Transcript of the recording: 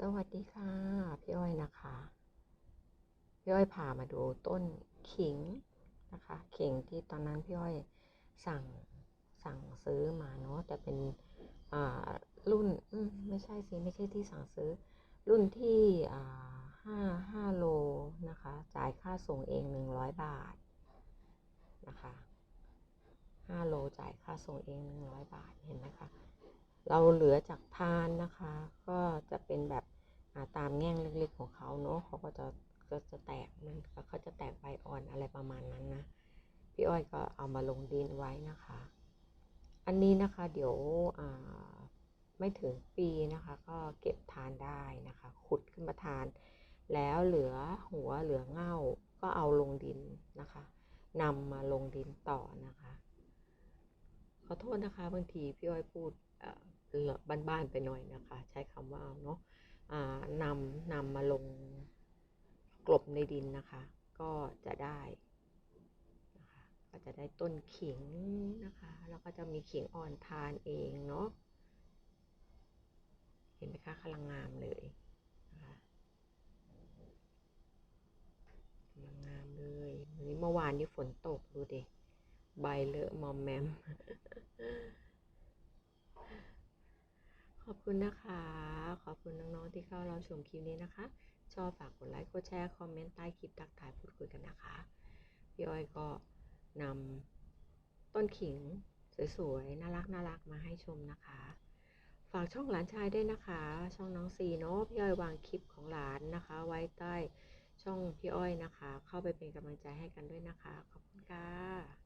สวัสดีค่ะ พี่อ้อยนะคะ พี่อ้อยพามาดูต้นขิงนะคะขิงที่ตอนนั้นพี่อ้อยสั่งสั่งซื้อมาเนาะแต่เป็นอ่ารุ่นมไม่ใช่สิไม่ใช่ที่สั่งซื้อ รุ่นที่อ่าห้าห้าโลนะคะ จ่ายค่าส่งเองหนึ่งร้อยบาทนะคะห้าโลจ่ายค่าส่งเองหนึ่งร้อยบาทเห็นไหมคะ เราเหลือจากทานนะคะ ก็จะเป็นแบบตามแง่งเล็กๆของเขาเนาะเขาก็จะก็จะแตกมันเขาจะแตกใบอ่อนอะไรประมาณนั้นนะ พี่อ้อยก็เอามาลงดินไว้นะคะ อันนี้นะคะเดี๋ยวไม่ถึงปีนะคะ ก็เก็บทานได้นะคะ ขุดขึ้นมาทาน แล้วเหลือหัวเหลือเง่าก็เอาลงดินนะคะนำมาลงดินต่อนะคะ ขอโทษนะคะบางทีพี่อ้อยพูด เอ่อบ้านๆไปหน่อยนะคะ ใช้คำว่าเนาะนำนำมาลงกลบในดินนะคะ ก็จะได้นะคะก็จะได้ต้นขิงนะคะ แล้วก็จะมีขิงอ่อนทานเองเนาะเห็นไหมคะกำลังงามเลยนะคะกำลังงามเลยวันนี้เมื่อวานนี้ฝนตกดูดิใบเลอะมอมแมม ขอบคุณนะคะ ขอบคุณน้องๆที่เข้าเราชมคลิปนี้นะคะ ชอบฝากกดไลค์ กดแชร์ คอมเมนต์ใต้คลิปทักทายพูดคุยกันนะคะ พี่อ้อยก็นำต้นขิงสวยๆ น่ารักน่ารักมาให้ชมนะคะ ฝากช่องหลานชายด้วยนะคะ ช่องน้องซีเนาะ พี่อ้อยวางคลิปของหลานนะคะ ไว้ใต้ช่องพี่อ้อยนะคะ เข้าไปเป็นกำลังใจให้กันด้วยนะคะ ขอบคุณค่ะ